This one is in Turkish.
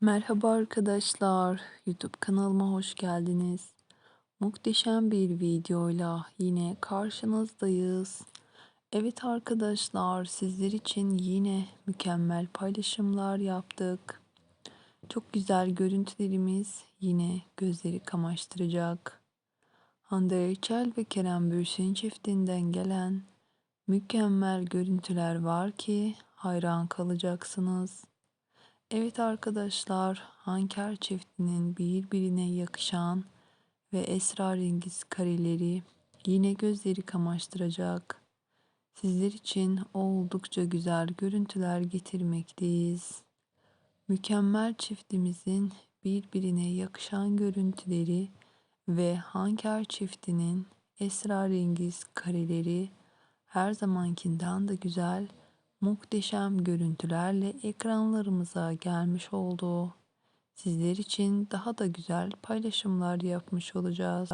Merhaba arkadaşlar, YouTube kanalıma hoş geldiniz. Muhteşem bir videoyla yine karşınızdayız. Evet arkadaşlar, sizler için yine mükemmel paylaşımlar yaptık. Çok güzel görüntülerimiz yine gözleri kamaştıracak. Hande Erçel ve Kerem Bürsin çiftinden gelen mükemmel görüntüler var ki hayran kalacaksınız. Evet arkadaşlar, Hanker çiftinin birbirine yakışan ve esrarengiz kareleri yine gözleri kamaştıracak. Sizler için oldukça güzel görüntüler getirmekteyiz. Mükemmel çiftimizin birbirine yakışan görüntüleri ve Hanker çiftinin esrarengiz kareleri her zamankinden de güzel muhteşem görüntülerle ekranlarımıza gelmiş oldu. Sizler için daha da güzel paylaşımlar yapmış olacağız.